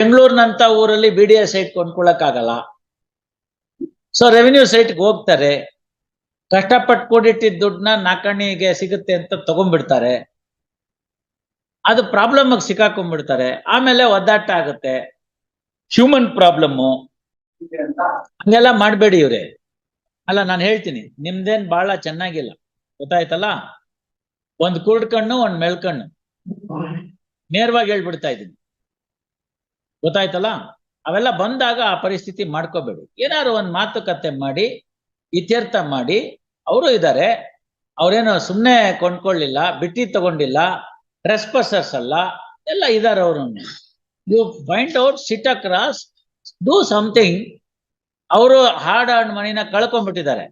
ಬೆಂಗಳೂರಿನಂತ ಊರಲ್ಲಿ B D S site ಕೊಂಡ್ಕೊಳಕ್ಕಾಗಲ್ಲ. So revenue ಸೈಟ್ಗೆ ಹೋಗ್ತಾರೆ. ಕಷ್ಟಪಟ್ಟು ಕೂಡಿಟ್ಟಿದ್ದ ದುಡ್ಡನ್ನ ನಾಲ್ಕಣಿಗೆ ಸಿಗುತ್ತೆ ಅಂತ ತಗೊಂಡ್ಬಿಡ್ತಾರೆ. ಅದು ಪ್ರಾಬ್ಲಮ್ ಸಿಕ್ಕಾಕೊಂಡ್ಬಿಡ್ತಾರೆ. ಆಮೇಲೆ ಒದ್ದಾಟ ಆಗುತ್ತೆ. ಹ್ಯೂಮನ್ ಪ್ರಾಬ್ಲಮ್ಮು ಹಂಗೆಲ್ಲ ಮಾಡಬೇಡಿ ಇವ್ರೆ. ಅಲ್ಲ, ನಾನು ಹೇಳ್ತೀನಿ. ನಿಮ್ದೇನ್ ಬಹಳ ಚೆನ್ನಾಗಿಲ್ಲ. ಗೊತ್ತಾಯ್ತಲ್ಲ? ಒಂದ್ ಕುರುಡ್ ಕಣ್ಣು ಒಂದ್ ಮೆಳ್ಕಣ್ಣು ನೇರವಾಗಿ ಹೇಳ್ಬಿಡ್ತಾ ಇದ್ದೀನಿ. ಗೊತ್ತಾಯ್ತಲ್ಲ? ಅವೆಲ್ಲ ಬಂದಾಗ ಆ ಪರಿಸ್ಥಿತಿ ಮಾಡ್ಕೋಬೇಡಿ. ಏನಾದ್ರು ಒಂದ್ ಮಾತುಕತೆ ಮಾಡಿ, ಇತ್ಯರ್ಥ ಮಾಡಿ, ಅವರು ಇದ್ದಾರೆ ಅವ್ರೇನು ಸುಮ್ಮನೆ ಕೊಂಡ್ಕೊಳ್ಳಿಲ್ಲ, ಬಿಟ್ಟಿ ತಗೊಂಡಿಲ್ಲ ಟ್ರೆಸ್ಪಸರ್ಸ್ ಅಲ್ಲ, ಎಲ್ಲ ಇದಾರೆ ಅವರು you find out sit across do something ಅವರು ಹಾರ್ಡ್ ಅಂಡ್ ಮನಿನ ಕಳ್ಕೊಂಡ್ಬಿಟ್ಟಿದ್ದಾರೆ.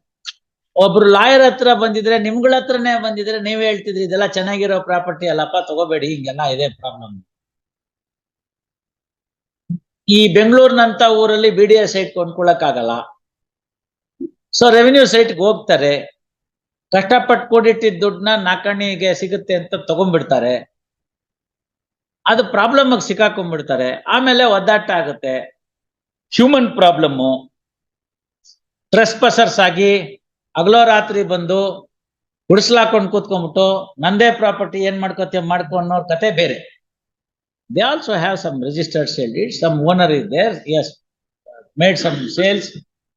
ಒಬ್ರು ಲಾಯರ್ ಹತ್ರ ಬಂದಿದ್ರೆ ನಿಮ್ಗಳ ಹತ್ರನೇ ಬಂದಿದ್ರೆ, ನೀವ್ ಹೇಳ್ತಿದ್ರಿ, ಇದೆಲ್ಲ ಚೆನ್ನಾಗಿರೋ ಪ್ರಾಪರ್ಟಿ ಅಲ್ಲಪ್ಪ, ತಗೋಬೇಡಿ, ಹಿಂಗೆಲ್ಲ ಇದೆ ಪ್ರಾಬ್ಲಮ್ ಈ ಬೆಂಗಳೂರಿನಂತ ಊರಲ್ಲಿ ಬಿ ಡಿ ಎಸ್ ಸೈಟ್ ಕೊಂಡ್ಕೊಳಕ್ಕಾಗಲ್ಲ. ಸೊ ರೆವಿನ್ಯೂ ಸೈಟ್ಗೆ ಹೋಗ್ತಾರೆ. ಕಷ್ಟಪಟ್ಟು ಕೂಡಿಟ್ಟಿದ್ದ ದುಡ್ಡನ್ನ ನಾಲ್ಕಣಿಗೆ ಸಿಗುತ್ತೆ ಅಂತ ತಗೊಂಡ್ಬಿಡ್ತಾರೆ. ಅದು ಪ್ರಾಬ್ಲಮ್ ಸಿಕ್ಕಾಕೊಂಡ್ಬಿಡ್ತಾರೆ. ಆಮೇಲೆ ಒದ್ದಾಟ ಆಗುತ್ತೆ. ಹ್ಯೂಮನ್ ಪ್ರಾಬ್ಲಮ್ಮು ಟ್ರೆಸ್ಪಸರ್ಸ್ ಆಗಿ ಹಗಲೋ ರಾತ್ರಿ ಬಂದು ಗುಡಿಸ್ಲಾಕೊಂಡು ಕೂತ್ಕೊಂಡ್ಬಿಟ್ಟು, ನಂದೇ ಪ್ರಾಪರ್ಟಿ ಏನ್ ಮಾಡ್ಕೋತೀವಿ ಮಾಡ್ಕೊ ಅನ್ನೋ ಕತೆ ಬೇರೆ. they also have some registered sale deed some owner is there has made some sales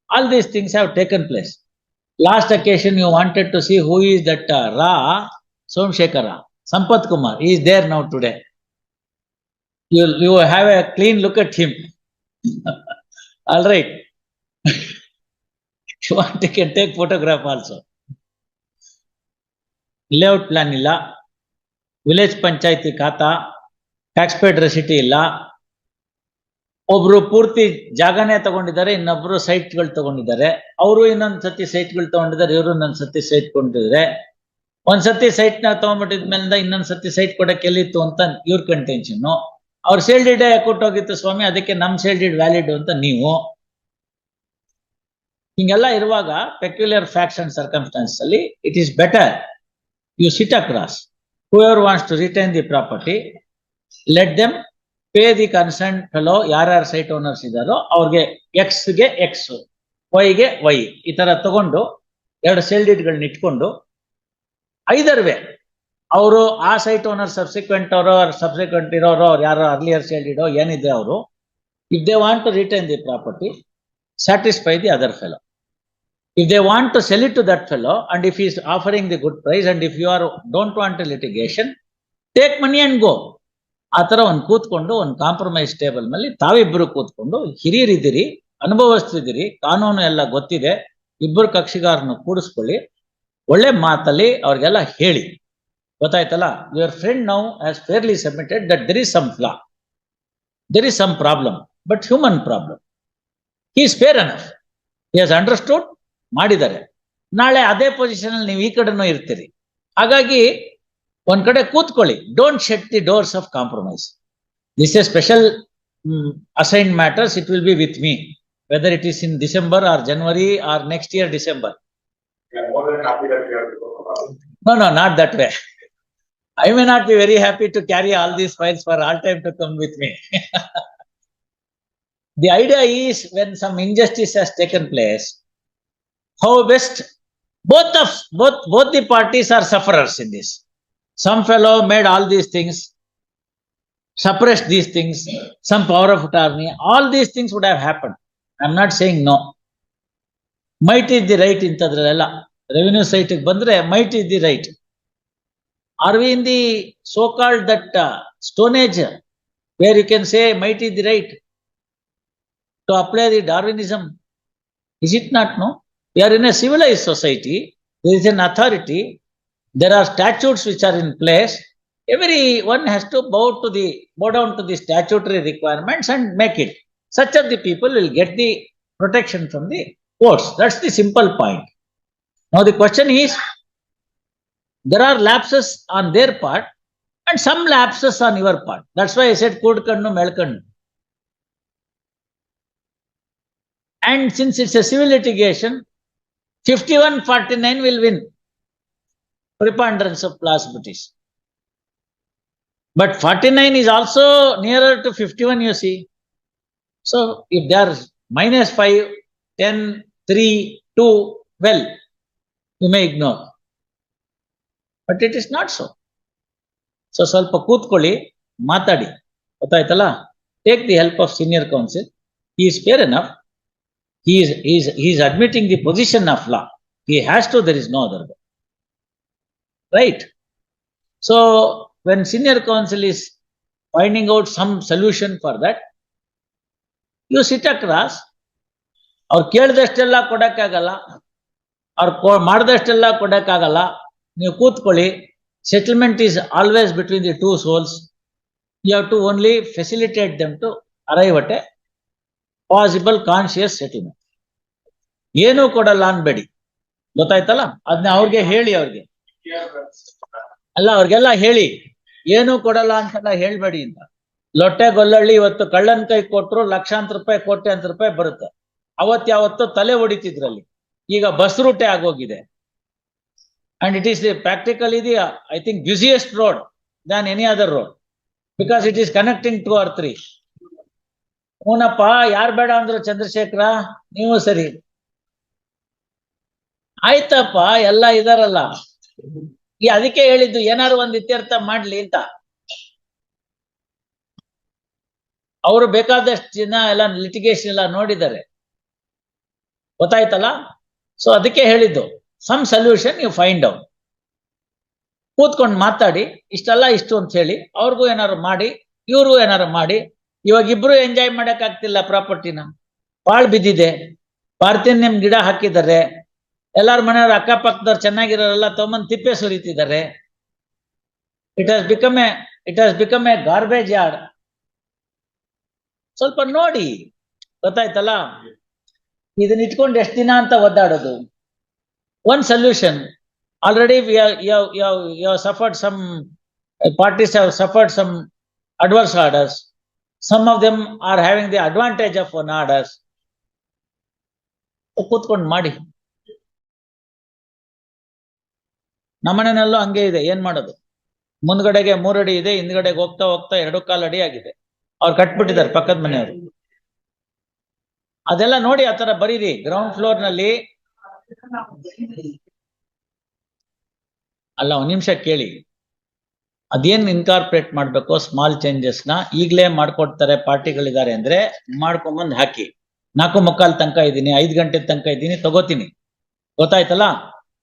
all these things have taken place last occasion you wanted to see who is that Ra Somashekara Sampath Kumar is there now today you you have a clean look at him all right you want you can take photograph also layout plan ಇಲ್ಲ village ಪಂಚಾಯತಿ ಖಾತಾ tax paid receipt ಇಲ್ಲ. ಒಬ್ರು ಪೂರ್ತಿ ಜಾಗನೇ ತಗೊಂಡಿದ್ದಾರೆ, ಇನ್ನೊಬ್ರು ಸೈಟ್ಗಳು ತಗೊಂಡಿದ್ದಾರೆ. ಅವರು ಇನ್ನೊಂದ್ಸತಿ ಸೈಟ್ಗಳು ತಗೊಂಡಿದ್ದಾರೆ, ಇವರು ಇನ್ನೊಂದು ಸತಿ ಸೈಟ್ ಕೊಂಡಿದ್ದಾರೆ ಒಂದ್ಸತಿ ಸೈಟ್ನ ತಗೊಂಡ್ಬಿಟ್ಟಿದ್ಮೇಲಿಂದ ಇನ್ನೊಂದ್ಸತಿ ಸೈಟ್ ಕೊಡಕ್ಕೆ ಎಲ್ಲಿತ್ತು ಅಂತ ಇವ್ರ ಕಂಟೆನ್ಷನ್ ಅವ್ರ ಸೇಲ್ ಡೀಡ್ ಹೋಗಿತ್ತು ಸ್ವಾಮಿ? ಅದಕ್ಕೆ ನಮ್ ಸೇಲ್ ವ್ಯಾಲಿಡ್ ಅಂತ ನೀವು. ಹಿಂಗೆಲ್ಲ ಇರುವಾಗ ಪೆಕ್ಯುಲರ್ ಫ್ಯಾಕ್ಟ್ಸ್ ಅಂಡ್ ಸರ್ಕಮ್ಸ್ಟಾನ್ಸ್ ಅಲ್ಲಿ it is better you sit across whoever wants to retain the property let them pay the concern fellow ಯಾರ್ಯಾರು ಸೈಟ್ ಓನರ್ಸ್ ಇದ್ದಾರೋ, ಅವ್ರಿಗೆ ಎಕ್ಸ್ಗೆ ಎಕ್ಸ್ ವೈಗೆ ವೈ ಈ ತರ ತಗೊಂಡು ಎರಡು ಸೇಲ್ ಡೀಡ್ಗಳನ್ನ ಇಟ್ಕೊಂಡು ಐದರ್ ವೇ ಅವರು ಆ ಸೈಟ್ ಓನರ್ ಸಬ್ಸಿಕ್ವೆಂಟ್ ಅವರು ಸಬ್ಸಿಕ್ವೆಂಟ್ ಇರೋರು, ಅವ್ರು ಯಾರೋ ಅರ್ಲಿಯರ್ ಸೇಲ್ ಇಡೋ ಏನಿದೆ ಅವರು if they want to return the property satisfy the other fellow if they want to sell it to that fellow and if is offering the good price and if you are don't want litigation take money and go ಆ ತರ ಒಂದು ಕೂತ್ಕೊಂಡು ಒಂದು compromise table ಮೇಲೆ ತಾವಿಬ್ಬರು ಕೂತ್ಕೊಂಡು ಹಿರಿಯರಿದ್ದೀರಿ ಅನುಭವಿಸ್ತಿದ್ದೀರಿ ಕಾನೂನು ಎಲ್ಲ ಗೊತ್ತಿದೆ ಇಬ್ಬರು ಕಕ್ಷಿಗಾರನ್ನು ಕೂಡಿಸ್ಕೊಳ್ಳಿ, ಒಳ್ಳೆ ಮಾತಲ್ಲಿ ಅವ್ರಿಗೆಲ್ಲ ಹೇಳಿ. ಗೊತ್ತಾಯ್ತಲ್ಲ? Your friend now has fairly submitted that there is some flaw there is some problem but human problem is fair enough has understood ಮಾಡಿದ್ದಾರೆ. ನಾಳೆ ಅದೇ ಪೊಸಿಷನ್ ಅಲ್ಲಿ ನೀವು ಈ ಕಡೆನೂ ಇರ್ತೀರಿ. ಹಾಗಾಗಿ ಒಂದ್ ಕಡೆ ಕೂತ್ಕೊಳ್ಳಿ don't shut the doors of compromise this a special assign matters it will be with me whether it is in December or January or next year December Yeah, more than happy that we have to talk about. it. No, no, not that way. I may not be very happy to carry all these files for all time to come with me. the idea is when some injustice has taken place, how best both of both both the parties are sufferers in this. Some fellow made all these things, suppressed these things, some power of attorney, all these things would have happened. I'm not saying no. Might is the right ಇಂಥದ್ರಲ್ಲೆಲ್ಲ revenue site ಬಂದ್ರೆ might is the right are we in the so called that stone age where you can say might is the right to apply the Darwinism is it not no we are in a civilised society there is an authority there are statutes which are in place. Everyone has to bow to the bow down to the statutory requirements and make it. Such of the people will get the protection from the courts. That's the simple point. Now the question is, there are lapses on their part and some lapses on your part. That's why I said Kudkannu Melkannu. And since it's a civil litigation, 5149 will win. Preponderance of plausibilities. But 49 is also nearer to 51, you see. So if they are minus five, ten, three, two, well, you may ignore. But it is not so. So ಸ್ವಲ್ಪ ಕೂತ್ಕೊಳ್ಳಿ ಮಾತಾಡಿ ಗೊತ್ತಾಯ್ತಲ್ಲ take the help of senior counsel he is fair enough. He is, he is, he is admitting the position of law. He has to, there is no other way. Right? So when senior counsel is finding out some solution for that, you sit across, ಅವ್ರು ಕೇಳಿದಷ್ಟೆಲ್ಲ ಕೊಡಕ್ಕಾಗಲ್ಲ ಅವ್ರು ಮಾಡಿದಷ್ಟೆಲ್ಲ ಕೊಡಕ್ಕಾಗಲ್ಲ ನೀವು ಕೂತ್ಕೊಳ್ಳಿ settlement is always between the two souls you have to only facilitate them to arrive at a possible conscious settlement ಏನೂ ಕೊಡಲ್ಲ ಅನ್ಬೇಡಿ. ಗೊತ್ತಾಯ್ತಲ್ಲ? ಅದನ್ನ ಅವ್ರಿಗೆ ಹೇಳಿ ಅವ್ರಿಗೆ. ಅಲ್ಲ, ಅವ್ರಿಗೆಲ್ಲ ಹೇಳಿ. ಏನೂ ಕೊಡಲ್ಲ ಅಂತೆಲ್ಲ ಹೇಳ್ಬೇಡಿ ಅಂತ. ಲೊಟ್ಟೆ ಗೊಲ್ಲಳ್ಳಿ ಇವತ್ತು ಕಳ್ಳನ್ ಕೈ ಕೊಟ್ರು ಲಕ್ಷಾಂತರ ರೂಪಾಯಿ, ಕೋಟ್ಯಾಂತರ ರೂಪಾಯಿ ಬರುತ್ತೆ. ಅವತ್ ಯಾವತ್ತು ತಲೆ ಹೊಡಿತಿದ್ರಲ್ಲಿ. ಈಗ ಬಸ್ ರೂಟೆ ಆಗೋಗಿದೆ. And it is the practical the I think busiest road than any other road because it is connecting to or three ಹೂನಪ್ಪ, ಯಾರ್ ಬೇಡ ಅಂದ್ರು ಚಂದ್ರಶೇಖರ? ನೀವು ಸರಿ. ಆಯ್ತಪ್ಪ, ಎಲ್ಲ ಇದಾರಲ್ಲ. ಈ ಅದಕ್ಕೆ ಹೇಳಿದ್ದು ಏನಾರು ಒಂದು ಇತ್ಯರ್ಥ ಮಾಡ್ಲಿ ಅಂತ. ಅವರು ಬೇಕಾದಷ್ಟು ಜನ ಎಲ್ಲ ಲಿಟಿಗೇಷನ್ ಎಲ್ಲ ನೋಡಿದ್ದಾರೆ. ಗೊತ್ತಾಯ್ತಲ್ಲ? ಸೊ ಅದಕ್ಕೆ ಹೇಳಿದ್ದು some solution you find out ಕೂತ್ಕೊಂಡು ಮಾತಾಡಿ, ಇಷ್ಟಲ್ಲ ಇಷ್ಟು ಅಂತ ಹೇಳಿ, ಅವ್ರಿಗೂ ಏನಾರು ಮಾಡಿ, ಇವ್ರಿಗೂ ಏನಾದ್ರು ಮಾಡಿ, ಇವಾಗ ಇಬ್ರು ಎಂಜಾಯ್ ಮಾಡಕ್ ಆಗ್ತಿಲ್ಲ ಪ್ರಾಪರ್ಟಿನ ಬಾಳ್ ಬಿದ್ದಿದೆ. ಪಾರ್ಥಿನಿಯಂ ಗಿಡ ಹಾಕಿದ್ದಾರೆ. ಎಲ್ಲಾರ ಮನೆಯವ್ರ ಅಕ್ಕಪಕ್ಕದವ್ರು ಚೆನ್ನಾಗಿರೋರೆಲ್ಲ ತಗೊಂಬಂದ್ ತಿಪ್ಪೆ ಸುರಿತಿದ್ದಾರೆ. It has become a it has become a garbage yard ಸ್ವಲ್ಪ ನೋಡಿ, ಗೊತ್ತಾಯ್ತಲ್ಲ? ಇದನ್ನ ಇಟ್ಕೊಂಡು ಎಷ್ಟು ದಿನ ಅಂತ ಒದ್ದಾಡೋದು. One solution already suffered some parties have suffered some adverse orders some of them are having the advantage of one orders ಕೂತ್ಕೊಂಡು ಮಾಡಿ. ನಮ್ಮನೆಯಲ್ಲೂ ಹಂಗೆ ಇದೆ. ಏನ್ ಮಾಡೋದು? ಮುಂದ್ಗಡೆಗೆ ಮೂರಡಿ ಇದೆ, ಹಿಂದ್ಗಡೆಗೆ ಹೋಗ್ತಾ ಹೋಗ್ತಾ ಎರಡು ಕಾಲು ಅಡಿ ಆಗಿದೆ. ಅವ್ರು ಕಟ್ಬಿಟ್ಟಿದ್ದಾರೆ ಪಕ್ಕದ ಮನೆಯವರು. ಅದೆಲ್ಲ ನೋಡಿ ಆತರ ಬರೀರಿ. ಗ್ರೌಂಡ್ ಫ್ಲೋರ್ನಲ್ಲಿ ಅಲ್ಲ, ಒಂದ್ ನಿಮಿಷ ಕೇಳಿ. ಅದೇನ್ ಇನ್ಕಾರ್ಪೊರೇಟ್ ಮಾಡ್ಬೇಕು ಸ್ಮಾಲ್ ಚೇಂಜಸ್ನ ಈಗ್ಲೇ ಮಾಡ್ಕೊಡ್ತಾರೆ ಪಾರ್ಟಿಗಳಿದ್ದಾರೆ ಅಂದ್ರೆ ಮಾಡ್ಕೊಂಬಂದ್ ಹಾಕಿ. ನಾಲ್ಕು ಮುಕ್ಕಾಲ್ ತನಕ ಇದ್ದೀನಿ, ಐದು ಗಂಟೆ ತನಕ ಇದ್ದೀನಿ, ತಗೋತೀನಿ. ಗೊತ್ತಾಯ್ತಲ್ಲ?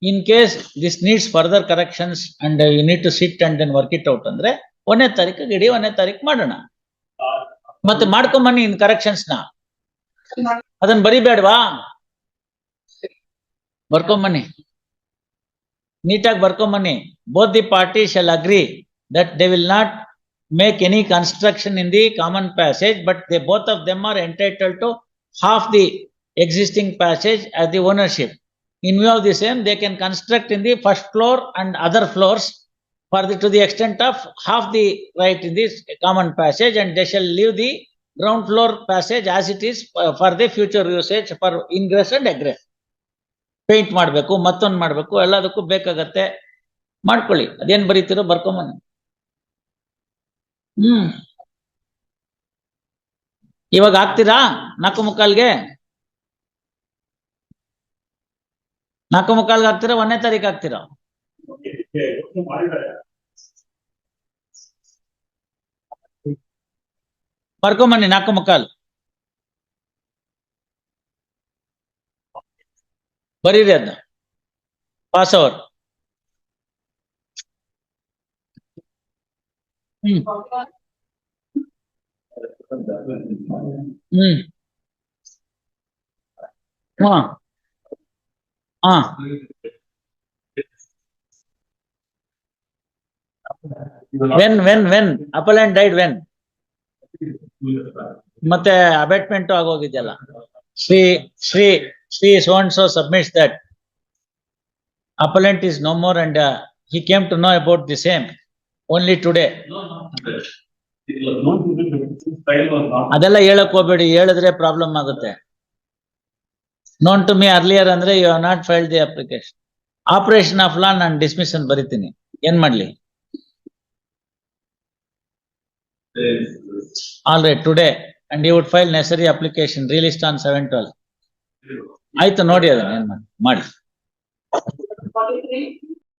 In case this needs further corrections and you need to sit and then work it out ಅಂದ್ರೆ ಒಂದನೇ ತಾರೀಕು ಇಡೀ ಒಂದನೇ ತಾರೀಕು ಮಾಡೋಣ ಮತ್ತೆ ಮಾಡ್ಕೊಂಬನ್ನಿ ಇನ್ ಕರೆಕ್ಷನ್ಸ್ನ ಅದನ್ನ ಬರಿಬೇಡ್ವಾ ಬರ್ಕೊಂಬನ್ನಿ ನೀಟಾಗಿ ಬರ್ಕೊಂಬನ್ನಿ both the party shall agree that they will not make any construction in the common passage, but they both of them are entitled to half the existing passage as the ownership. In view of the same, they can construct in the first floor and other floors for the, to the extent of half the right in this common passage and they shall leave the ground floor passage as it is uh, for the future usage for ingress and egress. Paint ಮಾಡಬೇಕು ಮತ್ತೊಂದು ಮಾಡಬೇಕು ಎಲ್ಲದಕ್ಕೂ ಬೇಕಾಗತ್ತೆ ಮಾಡ್ಕೊಳ್ಳಿ ಅದೇನ್ ಬರೀತಿರೋ ಬರ್ಕೊಂಬನ್ನಿ ಹ್ಮ್ ಇವಾಗ ಆಗ್ತೀರಾ ನಾಲ್ಕು ಮುಕ್ಕಾಲ್ಗೆ ನಾಲ್ಕು ಮುಕ್ಕಾಲ್ಗೆ ಹಾಕ್ತೀರಾ, ಒಂದನೇ ತಾರೀಕು ಹಾಕ್ತೀರಾ? ಬರ್ಕೊಂಬನ್ನಿ ನಾಲ್ಕು ಮುಕ್ಕಾಲ್. ಬರೀರಿ ಅದನ್ನ ಪಾಸ್ ಅವರ್ ಹ್ಮ್. ಹ್ಮ್. ಹಾ. ಹಾ. When when when and died when ಮತ್ತೆ abatement ಆಗೋಗಿದೆಯಲ್ಲ. Shri Shri Shri soon so submit that appellant is no more and he came to know about the same only today ಅದೆಲ್ಲ ಹೇಳಕ್ ಹೋಗ್ಬೇಡಿ, ಹೇಳಿದ್ರೆ ಪ್ರಾಬ್ಲಮ್ ಆಗುತ್ತೆ. Known to me earlier ಅಂದ್ರೆ you have not filed the application operation of law ನಾನು dismiss ಅಂತ ಬರಿತೀನಿ. ಏನ್ ಮಾಡ್ಲಿ? All right today and you would file necessary application released on seven twelve ಆಯ್ತು ನೋಡಿ ಅದನ್ನ ಏನ್ ಮಾಡಿ. ಮಾಡಿ